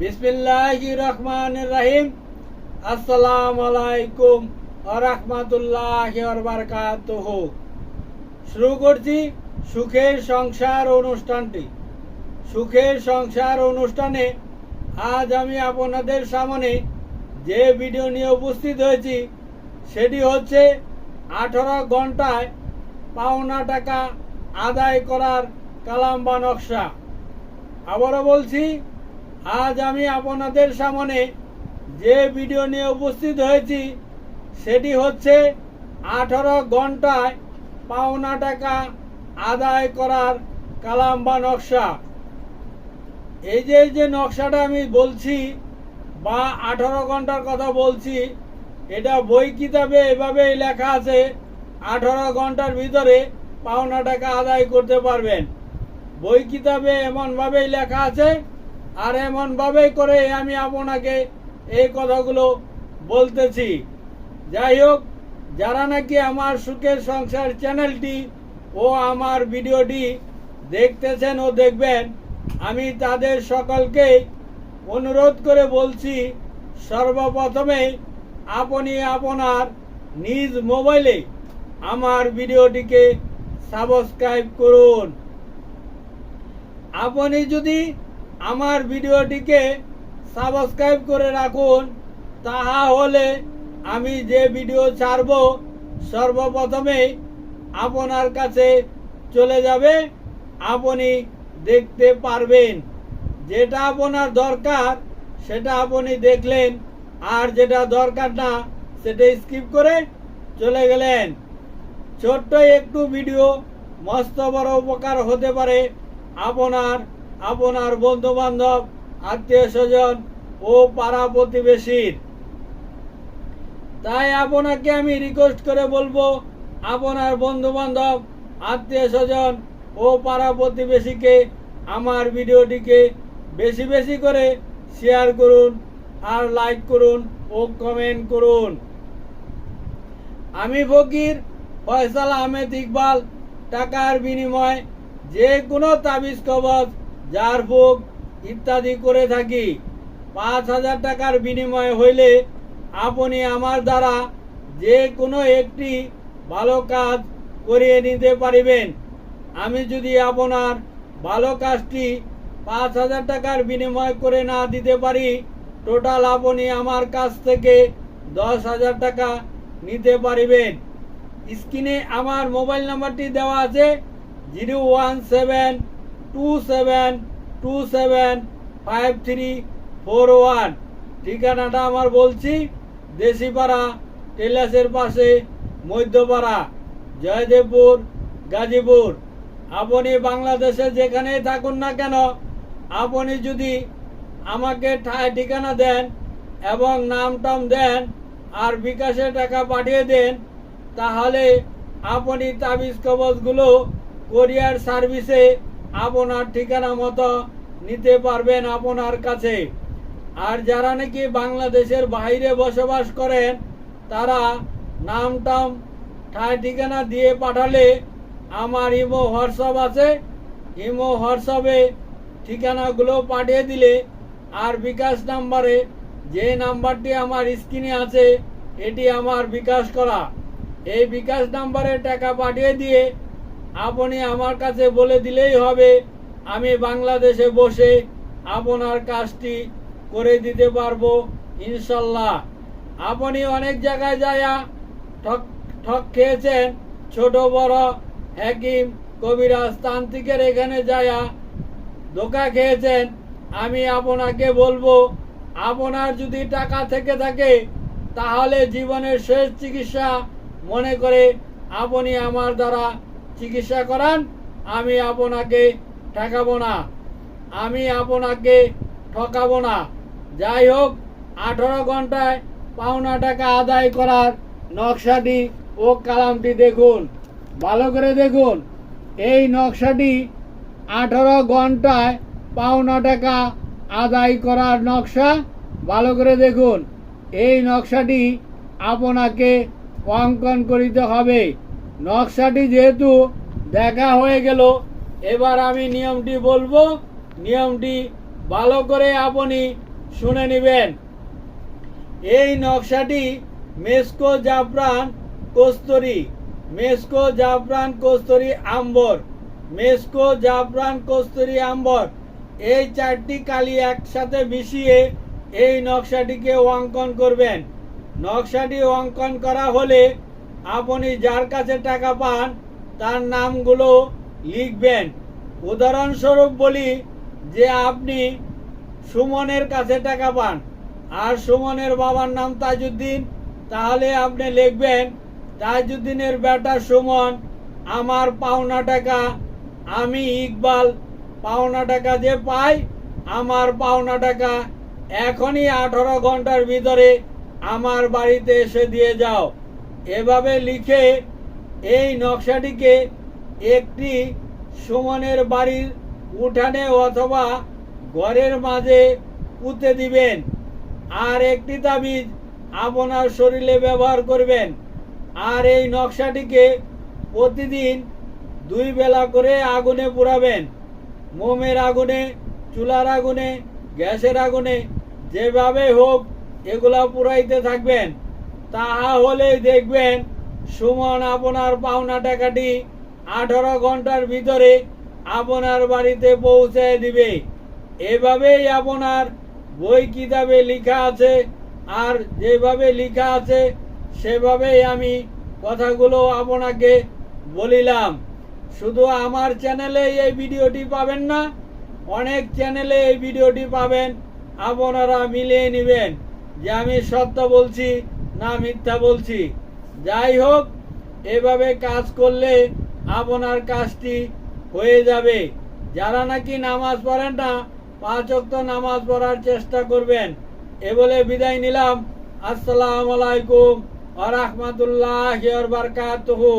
বিসমিল্লাহ রহমান রাহিম আসসালাম আলাইকুম রহমতুল্লাহ বারকাতুহ। শুরু করছি সুখের সংসার অনুষ্ঠানটি। সুখের সংসার অনুষ্ঠানে আজ আমি আপনাদের সামনে যে ভিডিও নিয়ে উপস্থিত হয়েছি, সেটি হচ্ছে আঠারো ঘন্টায় পাওনা টাকা আদায় করার কালাম বা নকশা। আবারও বলছি আজ আমি আপনাদের সামনে যে ভিডিও নিয়ে উপস্থিত হয়েছি, সেটি হচ্ছে আঠারো ঘন্টায় পাওনা টাকা আদায় করার কালাম বা নকশা। এই যে যে নকশাটা আমি বলছি বা আঠারো ঘণ্টার কথা বলছি, এটা বই কিতাবে এভাবেই লেখা আছে, আঠারো ঘণ্টার ভিতরে পাওনা টাকা আদায় করতে পারবেন। বই কিতাবে এমনভাবেই লেখা আছে আর এমনভাবেই করে আমি আপনাকে এই কথাগুলো বলতেছি। যাই হোক, যারা নাকি আমার সুখের সংসার চ্যানেলটি ও আমার ভিডিওটি দেখতেছেন ও দেখবেন, আমি তাদের সকলকে অনুরোধ করে বলছি, সর্বপ্রথমে আপনি আপনার নিজ মোবাইলে আমার ভিডিওটিকে সাবস্ক্রাইব করুন। আপনি যদি আমার ভিডিওটিকে সাবস্ক্রাইব করে রাখুন তাহা হলে আমি যে ভিডিও ছাড়ব সর্বপ্রথমে আপনার কাছে চলে যাবে। আপনি দেখতে পারবেন যেটা আপনার দরকার, সেটা আপনি দেখলেন। আর যেটা দরকার না, সেটা স্কিপ করে চলে গেলেন। ছোট্ট একটু ভিডিও, মস্ত বড় উপকার হতে পারে আপনার আপনার বন্ধু বান্ধব আত্মীয় স্বজন ও পাড়া প্রতিবেশীর। তাই আপনাকে আমি রিকোয়েস্ট করে বলব, আপনার বন্ধু বান্ধব আত্মীয় স্বজন ও পাড়া প্রতিবেশীকে আমার ভিডিওটিকে বেশি বেশি করে শেয়ার করুন আর লাইক করুন ও কমেন্ট করুন। আমি ফকির ফয়সাল আহমেদ ইকবাল, টাকার বিনিময় যে কোনো তাবিজ কবজ জার ফুক ইত্যাদি করে থাকি, পাঁচ হাজার টাকার বিনিময় হইলে আপনি আমার দ্বারা যে কোনো একটি ভালো কাজ করিয়ে নিতে পারিবেন। আমি যদি আপনার ভালো কাজটি পাঁচ হাজার টাকার বিনিময় করে না দিতে পারি, টোটাল আপনি আমার কাছ থেকে দশ হাজার টাকা নিতে পারিবেন। স্ক্রিনে আমার মোবাইল নাম্বারটি দেওয়া আছে, zero one seven two seven two seven five three four one ঠিকানাটা আমার বলছি দেশিপাড়া টেলাসের পাশে মধ্যপাড়া, জয়দেবপুর, গাজীপুর। আপনি বাংলাদেশে যেখানেই থাকুন না কেন, আপনি যদি আমাকে ঠায় ঠিকানা দেন এবং নাম টাম দেন আর বিকাশে টাকা পাঠিয়ে দেন, তাহলে আপনি তাবিজ কবজগুলো কোরিয়ার সার্ভিসে আপনার ঠিকানা মতো নিতে পারবেন আপনার কাছে। আর যারা নাকি বাংলাদেশের বাইরে বসবাস করেন, তারা নাম টাম ঠায় ঠিকানা দিয়ে পাঠালে আমার ইমো হোয়াটসঅ্যাপ আছে। ইমো হোয়াটসঅ্যাপে ঠিকানাগুলো পাঠিয়ে দিলে আর বিকাশ নাম্বারে যে নাম্বারটি আমার স্ক্রিনে আছে, এটি আমার বিকাশ করা। এই বিকাশ নাম্বারে টাকা পাঠিয়ে দিয়ে আপনি আমার কাছে বলে দিলেই হবে, আমি বাংলাদেশে বসে আপনার কাজটি করে দিতে পারব, ইনশাল্লাহ। আপনি অনেক জায়গায় যায়া ঠক ঠক খেয়েছেন, ছোট, বড়, হাকিম, কবিরাজ, তান্ত্রিকের এখানে যায়া ধোকা খেয়েছেন, আমি আপনাকে বলব, আপনার যদি টাকা থেকে থাকে, তাহলে জীবনের শেষ চিকিৎসা মনে করে আপনি আমার দ্বারা চিকিৎসা করান, আমি আপনাকে ঠকাবো না। আমি আপনাকে ঠকাবো না। যাই হোক, আঠারো ঘন্টায় পাওনা টাকা আদায় করার নকশাটি ও কালামটি দেখুন। ভালো করে দেখুন। এই নকশাটি আঠারো ঘন্টায় পাওনা টাকা আদায় করার নকশা। ভালো করে দেখুন। এই নকশাটি আপনাকে অঙ্কন করিতে হবে। নকশাটি যেহেতু দেখা হয়ে গেল, এবার আমি নিয়মটি বলব। নিয়মটি ভালো করে আপনি শুনে নেবেন। এই নকশাটি মেসকো জাফরান কস্তুরি, মেসকো জাফরান কস্তুরি আম্বর, মেসকো জাফরান কস্তুরি আম্বর। এই চারটি কালি একসাথে মিশিয়ে এই নকশাটিকে অঙ্কন করবেন। নকশাটি অঙ্কন করা হলে আপনি যার কাছে টাকা পান, তার নামগুলো লিখবেন। উদাহরণস্বরূপ বলি যে আপনি সুমনের কাছে টাকা পান, আর সুমনের বাবার নাম তাজউদ্দিন, তাহলে আপনি লিখবেন, তাজউদ্দিনের বেটা সুমন, আমার পাওনা টাকা, আমি ইকবাল, পাওনা টাকা যে পাই, আমার পাওনা টাকা এখনই আঠারো ঘণ্টার ভিতরে আমার বাড়িতে এসে দিয়ে যাও। এভাবে লিখে এই নকশাটিকে একটি সুমনের বাড়ির উঠানে অথবা ঘরের মাঝে পুঁতে দিবেন। আর একটি তাবিজ আপনার শরীরে ব্যবহার করবেন। আর এই নকশাটিকে প্রতিদিন দুই বেলা করে আগুনে পুরাবেন মোমের আগুনে, চুলার আগুনে, গ্যাসের আগুনে, যেভাবে হোক এগুলা পুরাইতে থাকবেন। তাহা হলেই দেখবেন সুমন আপনার পাওনা টাকাটি আঠারো ঘণ্টার ভিতরে আপনার বাড়িতে পৌঁছায় দিবে। এভাবেই আপনার বই কিতাবে লেখা আছে, আর যেভাবে লেখা আছে, সেভাবেই আমি কথাগুলো আপনাকে বলিলাম। শুধু আমার চ্যানেলে এই ভিডিওটি পাবেন না, অনেক চ্যানেলে এই ভিডিওটি পাবেন, আপনারা মিলিয়ে নেবেন। যে আমি সত্য বলছি না মিথ্যা বলছি। যাই হোক, এভাবে কাজ করলে আপনার কাজটি হয়ে যাবে। যারা নাকি নামাজ পড়েন না, পাঁচ ওয়াক্ত নামাজ পড়ার চেষ্টা করবেন। এ বলে বিদায় নিলাম। আসসালামু আলাইকুম আ রহমতুল্লাহ বারকাতুহু।